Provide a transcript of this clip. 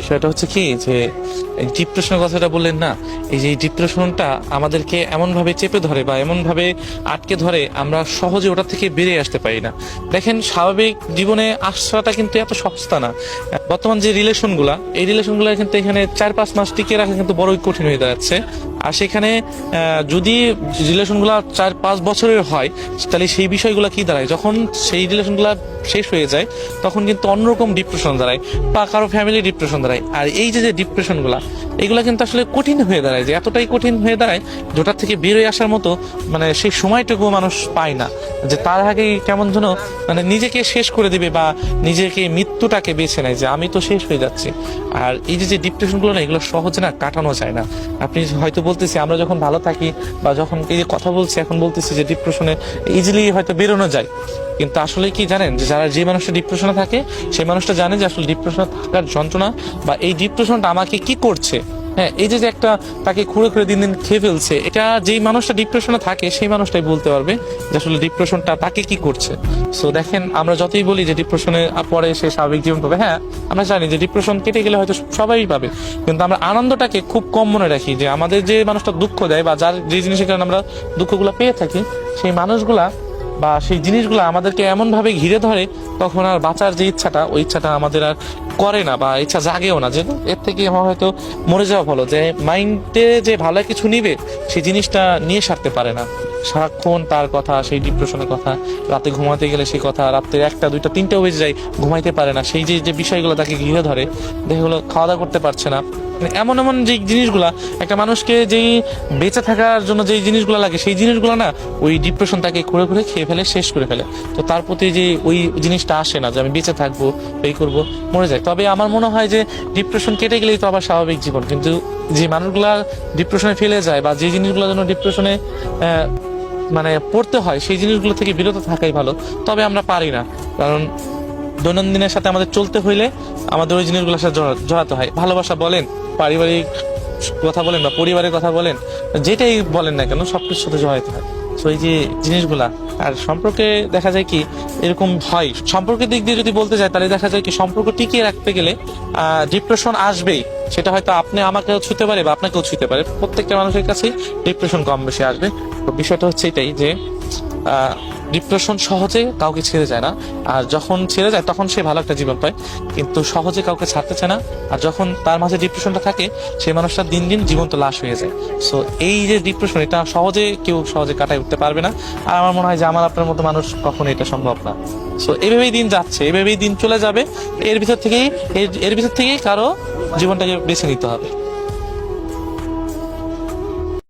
বিষয়টা হচ্ছে কি যে ডিপ্রেশনের কথাটা বললেন না, এই যে ডিপ্রেশনটা আমাদেরকে এমনভাবে চেপে ধরে বা এমনভাবে আটকে ধরে আমরা সহজে ওটা থেকে বেরিয়ে আসতে পারি না। দেখেন, স্বাভাবিক জীবনে আসাটা কিন্তু এত সস্তা না। বর্তমান যে রিলেশনগুলা এই রিলেশনগুলো কিন্তু এখানে চার পাঁচ মাস টিকে রাখা কিন্তু বড়ই কঠিন হয়ে দাঁড়াচ্ছে। আর সেখানে যদি রিলেশনগুলো চার পাঁচ বছরের হয়, তাহলে সেই বিষয়গুলো কি দাঁড়ায়? যখন সেই রিলেশনগুলো শেষ হয়ে যায়, তখন কিন্তু অন্যরকম ডিপ্রেশন দাঁড়ায়, বা কারও ফ্যামিলি ডিপ্রেশন দাঁড়ায়। আর এই যে যে ডিপ্রেশনগুলা এগুলো কিন্তু আসলে কঠিন হয়ে দাঁড়ায়। যে এতটাই কঠিন হয়ে দাঁড়ায়, যেটার থেকে বেরোয় আসার মতো মানে সেই সময়টুকু মানুষ পায় না। যে তার আগে কেমন যেন মানে নিজেকে শেষ করে দিবে, বা নিজেকে মৃত্যুটাকে বেছে নেয়, যে আমি তো শেষ হয়ে যাচ্ছি। আর এই যে যে ডিপ্রেশনগুলো না, এগুলো সহজে না কাটানো যায় না। আপনি হয়তো বলতেছি, আমরা যখন ভালো থাকি বা যখন এই কথা বলছি, এখন বলতেছি যে ডিপ্রেশনে ইজিলি হয়তো বেরোনো যায়। কিন্তু আসলে কি জানেন, যে যারা যে মানুষটা ডিপ্রেশনে থাকে, সেই মানুষটা জানে যে আসলে ডিপ্রেশনে থাকার যন্ত্রণা বা এই ডিপ্রেশনটা আমাকে কি করছে। হ্যাঁ এই যে যে একটা তাকে খুঁড়ে খুঁড়ে দিন দিন খেয়ে ফেলছে, এটা যেই মানুষটা ডিপ্রেশনে থাকে, সেই মানুষটাই বলতে পারবে যে আসলে ডিপ্রেশনটা তাকে কি করছে। সো দেখেন, আমরা যতই বলি যে ডিপ্রেশনে পরে সে স্বাভাবিক জীবন পাবে হ্যাঁ আমরা জানি যে ডিপ্রেশন কেটে গেলে হয়তো সবাই পাবে, কিন্তু আমরা আনন্দটাকে খুব কম মনে রাখি যে আমাদের যে মানুষটা দুঃখ দেয় বা যার যে জিনিসের কারণে আমরা দুঃখগুলো পেয়ে থাকি, সেই মানুষগুলা বা সেই জিনিসগুলো আমাদেরকে এমন ভাবে ঘিরে ধরে, তখন আর বাঁচার যে ইচ্ছাটা, ওই ইচ্ছাটা আমাদের আর করে না বা ইচ্ছা জাগেও না। যে এর থেকে আমার হয়তো মরে যাওয়া ভালো, যে মাইন্ডে যে ভালো কিছু নিবে, সেই জিনিসটা নিয়ে সারতে পারে না। সারাক্ষণ তার কথা, সেই ডিপ্রেশনের কথা, রাতে ঘুমাতে গেলে সেই কথা, রাত্রে একটা, দুইটা তিনটাও বেজে যায়, ঘুমাইতে পারে না। সেই যে যে বিষয়গুলো তাকে ঘিরে ধরে, দেখে খাওয়া দাওয়া করতে পারছে না। এমন এমন যে জিনিসগুলা, একটা মানুষকে যেই বেঁচে থাকার জন্য যেই জিনিসগুলো লাগে, সেই জিনিসগুলো না ওই ডিপ্রেশন তাকে ঘুরে ঘুরে খেয়ে ফেলে, শেষ করে ফেলে। তো তার প্রতি যে ওই জিনিসটা আসে না, যে আমি বেঁচে থাকব, এই করব, মরে যায় তবে আমার মনে হয় যে ডিপ্রেশন কেটে গেলেই তো আবার স্বাভাবিক জীবন। কিন্তু যে মানুষগুলা ডিপ্রেশনে ফেলে যায় বা যে জিনিসগুলো যেন ডিপ্রেশনে মানে পড়তে হয়, সেই জিনিসগুলো থেকে বিরত থাকাই ভালো। তবে আমরা পারি না। কারণ দৈনন্দিনের সাথে আমাদের চলতে হইলে আমাদের ওই জিনিসগুলোর সাথে জড়া- জড়াতে হয়। ভালোবাসা বলেন, পারিবারিক কথা বলেন বা পরিবারের কথা বলেন, যেটাই বলেন না কেন সব সবকিছুর সাথে জড়াইতে হয়। তো এই যে জিনিসগুলা, আর সম্পর্কে দেখা যায় কি, এরকম হয়। সম্পর্কের দিক দিয়ে যদি বলতে যায় তাহলে দেখা যায় কি, সম্পর্ক টিকিয়ে রাখতে গেলে ডিপ্রেশন আসবেই। সেটা হয়তো আপনি আমাকেও ছুতে পারে বা আপনাকেও ছুতে পারে। প্রত্যেকটা মানুষের কাছেই ডিপ্রেশন কম বেশি আসবে। তো বিষয়টা হচ্ছে এটাই যে ডিপ্রেশন সহজে কাউকে ছেড়ে যায় না। আর যখন ছেড়ে যায়, তখন সে ভালো একটা জীবন পায়। কিন্তু সহজে কাউকে ছাড়তে চায় না। আর যখন তার মাঝে ডিপ্রেশনটা থাকে সেই মানুষটা দিন দিন জীবন্ত লাশ হয়ে যায়। সো এই যে ডিপ্রেশন এটা সহজে কেউ সহজে কাটায় উঠতে পারবে না। আর আমার মনে হয় যে আমার আপনার মতো মানুষ কখনো এটা সম্ভব না। সো এভাবেই দিন যাচ্ছে, এভাবেই দিন চলে যাবে। এর ভিতর থেকেই, এর- এর ভিতর থেকেই কারও জীবনটাকে বেছে নিতে হবে।